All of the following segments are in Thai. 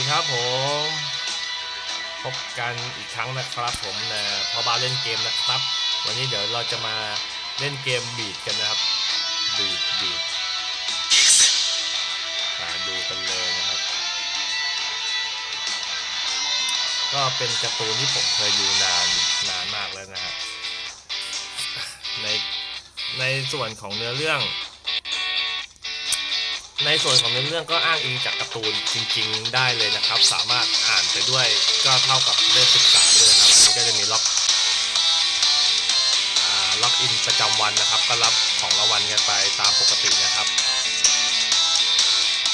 ดีครับผมพบกันอีกครั้งนะครับผมนะพอบาเล่นเกมนะครับ วันนี้เดี๋ยวเราจะมาเล่นเกมบีดกันนะครับบีดบีดมาดูกันเลยนะครับ ก็เป็นการ์ตูนที่ผมเคยดูนานนานมากแล้วนะครับในในส่วนของเนื้อเรื่อง ในส่วนของเนื้อเรื่องก็อ้างอิงจากการ์ตูนจริง ๆ ได้เลยนะครับ สามารถอ่านไปด้วยก็เท่ากับได้ศึกษาด้วยครับอันนี้ก็จะมีล็อกล็อกอินประจำวันนะครับ ก็รับของรางวัลกันไปตามปกตินะครับ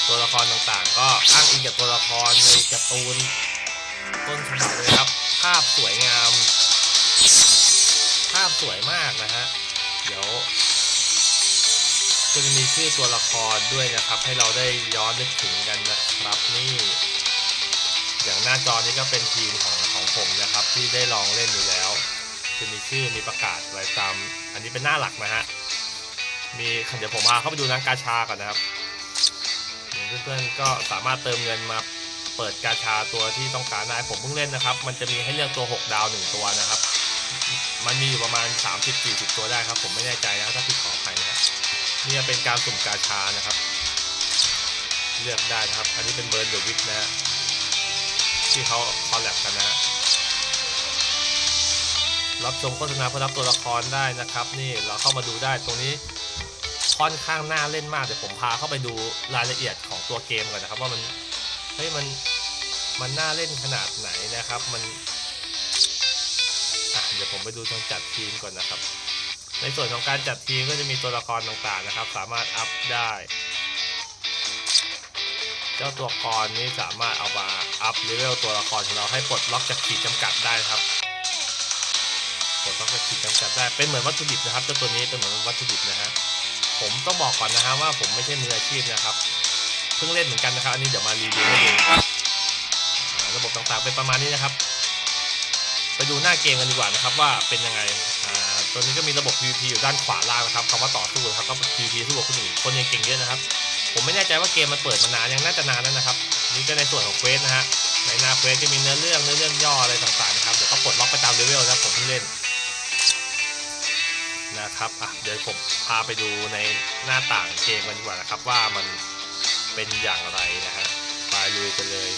ตัวละครต่างๆ ก็อ้างอิงจากตัวละครในการ์ตูนต้นฉบับเลยครับ ภาพสวยงาม ภาพสวยมากนะฮะ เดี๋ยว ก็จะมีชื่อตัวละครด้วยนะครับ ให้เราได้ย้อนนึกถึงกันนะครับนี่ อย่างหน้าจอนี้ก็เป็นทีมของของผมนะครับ ที่ได้ลองเล่นอยู่แล้ว จะมีชื่อมีประกาศอะไรตาม อันนี้เป็นหน้าหลักนะฮะมีเดี๋ยวผมพาเข้าไปดูนังกาชาก่อนนะครับเพื่อนๆก็สามารถเติมเงินมาเปิดกาชาตัวที่ต้องการได้ผมเพิ่งเล่นนะครับ มันจะมีให้เลือกตัว 6 ดาว 1 ตัวนะครับ มันมีอยู่ประมาณ 30-40 ตัวได้ครับ ผมไม่แน่ใจนะถ้าผิดขออภัย นี่เป็นการสุ่มกาชานะครับ เลือกได้นะครับ อันนี้เป็นเบิร์นเดอะวิกนะฮะที่เขาคอลแลบกันนะฮะรับชมโฆษณาเพื่อรับตัวละครได้นะครับ นี่เราเข้ามาดูได้ตรงนี้ค่อนข้างน่าเล่นมากเดี๋ยวผมพาเข้าไปดูรายละเอียดของตัวเกมก่อนนะครับ ว่ามันเฮ้ยมันมันน่าเล่นขนาดไหนนะครับ มันอะเดี๋ยวผมไปดูทางจัดทีมก่อนนะครับ ในส่วนของการจัดทีมก็จะมีตัวละครต่างๆนะครับ สามารถอัพได้ เจ้าตัวละครนี้สามารถเอามาอัพเลเวลตัวละครของเราให้ปลดล็อกจากขีดจำกัดได้ครับปลดล็อกจากขีดจำกัดได้เป็นเหมือนวัตถุดิบนะครับเจ้าตัวนี้เป็นเหมือนวัตถุดิบนะฮะผมต้องบอกก่อนนะฮะว่าผมไม่ใช่มืออาชีพนะครับเพิ่งเล่นเหมือนกันนะครับอันนี้เดี๋ยวมารีวิวให้ดูระบบต่างๆเป็นประมาณนี้นะครับ ไปดูหน้าเกมกันดีกว่านะครับว่าเป็นยังไงอ่า ตัวนี้ก็มีระบบ PVP อยู่ด้านขวาล่างนะครับคำว่าต่อสู้นะครับก็ PVP สู้กับคนอื่นคนยังเก่งเยอะนะครับ ผมไม่แน่ใจว่าเกมมันเปิดมานานยังน่าจะนานแล้วนะครับ นี่ก็ในส่วนของเควสนะฮะในหน้าเควสจะมีเนื้อเรื่องเนื้อเรื่องย่ออะไรต่างๆนะครับเดี๋ยวก็ปลดล็อกไปตามเลเวลนะผมเพิ่เล่นนะครับอะเดี๋ยวผมพาไปดูในหน้าต่างเกมกันดีกว่านะครับว่ามันเป็นอย่างไรนะฮะไปลุยกันเลย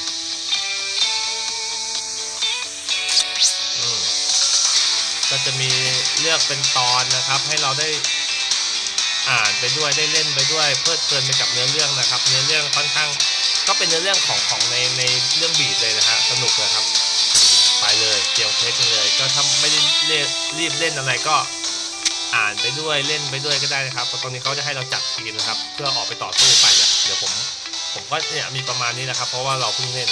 ก็จะมีเลือกเป็นตอนนะครับ ให้เราได้อ่านไปด้วยได้เล่นไปด้วยเพลิดเพลินไปกับเนื้อเรื่องนะครับ เนื้อเรื่องค่อนข้าง ก็เป็นเนื้อเรื่องของของในในเรื่องบีดเลยนะฮะสนุกนะครับ ไปเลยเจียวเทสกันเลย ก็ถ้าไม่ได้เรียรีบเล่นอะไรก็อ่านไปด้วยเล่นไปด้วยก็ได้นะครับตรงนี้เขาจะให้เราจัดทีมนะครับ เพื่อออกไปต่อสู้ไปเนี่ยเดี๋ยวผม ผมก็เนี่ยมีประมาณนี้นะครับ เพราะว่าเราเพิ่งเล่น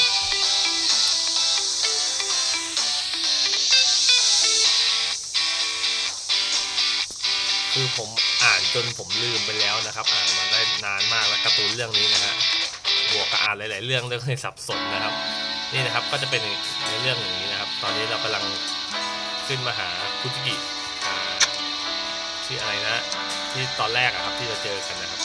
คือผมอ่านจนผมลืมไปแล้วนะครับ อ่านมาได้นานมากแล้วการ์ตูนเรื่องนี้นะฮะบวกกับอ่านหลาย ๆ เรื่องเรื่องให้สับสนนะครับ นี่นะครับก็จะเป็นในเรื่องอย่างนี้นะครับ ตอนนี้เรากำลังขึ้นมาหาคุจิกิที่อะไรนะ ที่ตอนแรกอะครับที่เราเจอกันนะครับ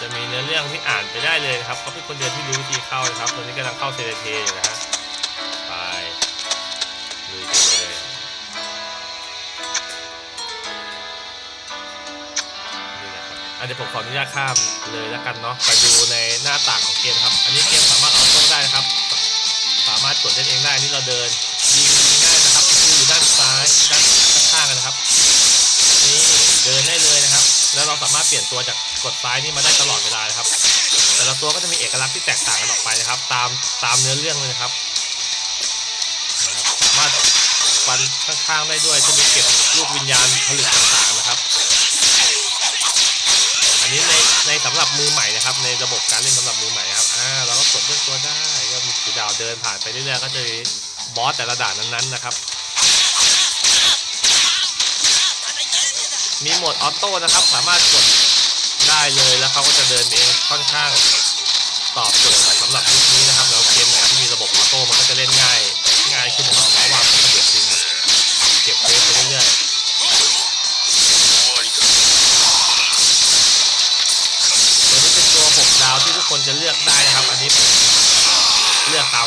จะมีเนื้อเรื่องที่อ่านไปได้เลยนะครับเขาเป็นคนเดียวที่รู้วิธีเข้านะครับตอนนี้กำลังเข้าเซเลเทอยู่นะฮะ อันเดี๋ยวผมขออนุญาตข้ามเลยแล้วกันเนาะไปดูในหน้าต่างของเกมครับ อันนี้เกมสามารถออโต้ได้นะครับ สามารถกดเล่นเองได้นี่เราเดินยิงง่ายนะครับคืออยู่ด้านซ้ายด้านข้างกันนะครับนี่เดินได้เลยนะครับ แล้วเราสามารถเปลี่ยนตัวจากกดซ้ายนี่มาได้ตลอดเวลานะครับ แต่ละตัวก็จะมีเอกลักษณ์ที่แตกต่างกันออกไปนะครับ ตามตามเนื้อเรื่องเลยนะครับสามารถฟันข้างๆได้ด้วยจะมีเก็บลูกวิญญาณผลึกต่างๆนะครับ ในในสำหรับมือใหม่นะครับ ในระบบการเล่นสำหรับมือใหม่ครับอ่าเราก็กดเลือกตัวได้ก็มีสีดาวเดินผ่านไปเรื่อยๆก็จะมีบอสแต่ละด่านนั้นๆนะครับ มีโหมดออโต้นะครับ สามารถกดได้เลยแล้วเขาก็จะเดินเองค่อนข้างตอบโจทย์สำหรับยุคนี้นะครับแล้วเกมไหนที่มีระบบออโต้มันก็จะเล่นง่าย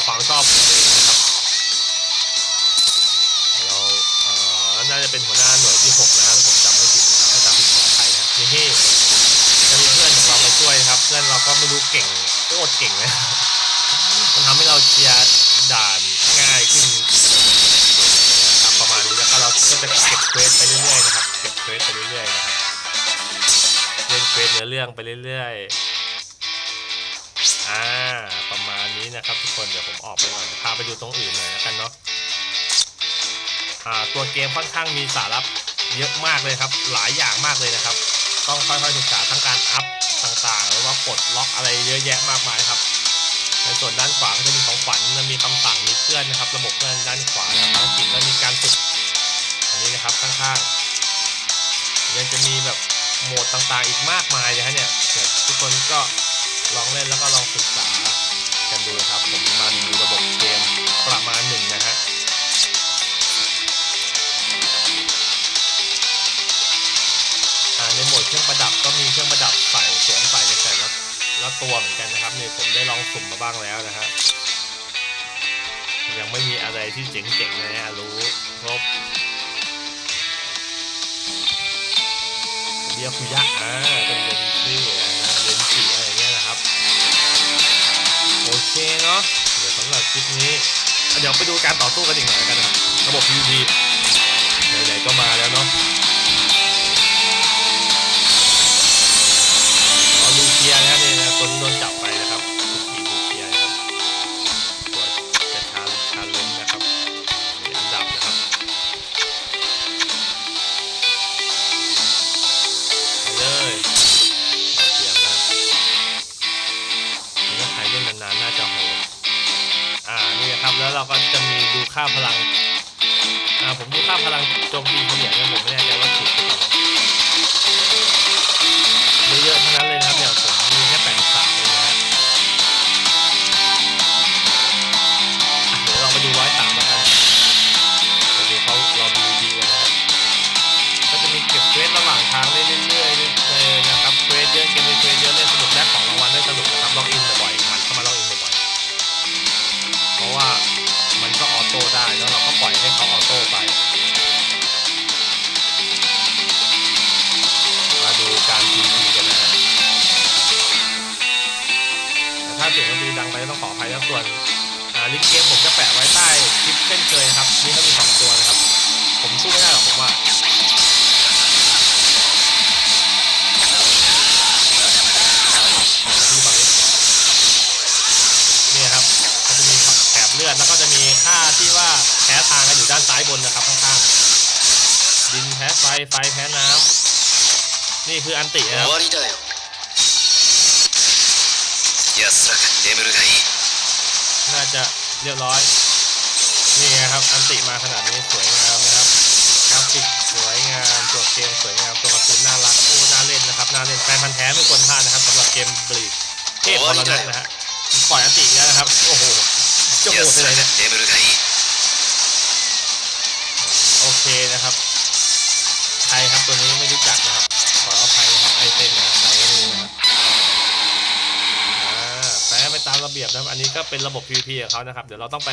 ความชอบของตัวเองนะครับเราเอ่อน่าจะเป็นหัวหน้าหน่วยที่หกนะครับผมจำไม่ผิดนะครับถ้าจำผิดขออภัยนะครับนี่จะมีเพื่อนของเรามาช่วยครับ เพื่อนเราก็ไม่รู้เก่งโคตรเก่งเลยมันทำให้เราเคลียร์ด่านง่ายขึ้นนะครับประมาณนี้แล้วก็เราก็จะเก็บเควสไปเรื่อยๆนะครับเก็บเควสไปเรื่อยๆนะครับเล่นเควสเนื้อเรื่องไปเรื่อยๆอ่าประมาณ นี้นะครับทุกคนเดี๋ยวผมออกไปก่อยพาไปดูตรงอื่นหน่อยแล้วกันเนาะอ่าตัวเกมค่อนข้างมีสาระเยอะมากเลยครับ หลายอย่างมากเลยนะครับ ต้องค่อยๆศึกษาทั้งการอัพต่างๆหรือว่าปลดล็อกอะไรเยอะแยะมากมายครับ ในส่วนด้านขวาก็จะมีของขวัญมีคำสั่งมีเพื่อนนะครับ ระบบเพื่อนด้านขวานะครับภารกิจแล้วมีการฝึกอันนี้นะครับข้างๆยังจะมีแบบโหมดต่างๆ อีกมากมายเลยฮะเนี่ยทุกคนก็ลองเล่นแล้วก็ลองศึกษา ดูนะครับผมมารีวิวระบบเกมประมาณหนึ่งนะฮะในโหมดเครื่องประดับก็มีเครื่องประดับใส่สวมใส่ในแต่ละละตัวเหมือนกันนะครับนี่ผมได้ลองสุ่มมาบ้างแล้วนะฮะยังไม่มีอะไรที่เจ๋งๆเลยนะรู้ครบเบียคุยะอ่าเป็นเล เคเนาะเดี๋ยวสำหรับคลิปนี้ เดี๋ยวไปดูการต่อสู้กันอีกหน่อยกันนะ ค่าพลัง อ่าผมดูค่าพลังโจมตีเฉลี่ยเนี่ยผมไม่แน่าเสียงดนตรีดังไปต้องขออภัยนะส่วนลิงก์เกมผมจะแปะไว้ใต้คลิปเช่นเคยครับนี่ก็มีสองตัวนะครับ ผมสู้ไม่ได้หรอกผมว่าเนี่ครับก็จะมีแถบเลือดแล้วก็จะมีค่าที่ว่าแพ้ทางกันอยู่ด้านซ้ายบนนะครับข้างๆดินแพ้ไฟไฟแพ้น้ำนี่คืออันติครับ 安らかに眠るがいい น่าจะเรียบร้อย นี่ไงครับ อันติมาขนาดนี้สวยงามนะครับ กราฟิกสวยงาม ตัวเกมสวยงาม ตัวการ์ตูนน่ารัก โอ้ น่าเล่นนะครับ น่าเล่น แฟนพันธ์แท้ไม่ควรพลาดนะครับสำหรับเกมบลีดเทพพลนัทนะฮะปล่อยอันติอีกแล้วนะครับ โอ้โหจะโหดไป 安 เล ら ย か เนี่ย に眠るがいい โอเคนะครับ ใครครับตัวนี้ บียบนะครับอันนี้ก็เป็นระบบ PVP ของเขานะครับ เดี๋ยวเราต้องไป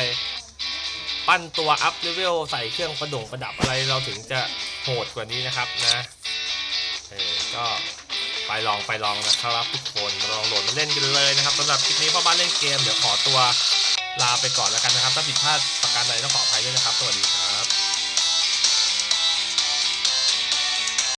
ปั้นตัวอัพเลเวลใส่เครื่องประดงประดับอะไรเราถึงจะโหดกว่านี้นะครับนะเออก็ไปลองไปลองนะครับทุกคนลองโหลดมาเล่นกันเลยนะครับสำหรับคลิปนี้พ่อบ้านเล่นเกมเดี๋ยวขอตัวลาไปก่อนแล้วกันนะครับ ถ้าผิดพลาดประการใดต้องขออภัยด้วยนะครับ สวัสดีครับ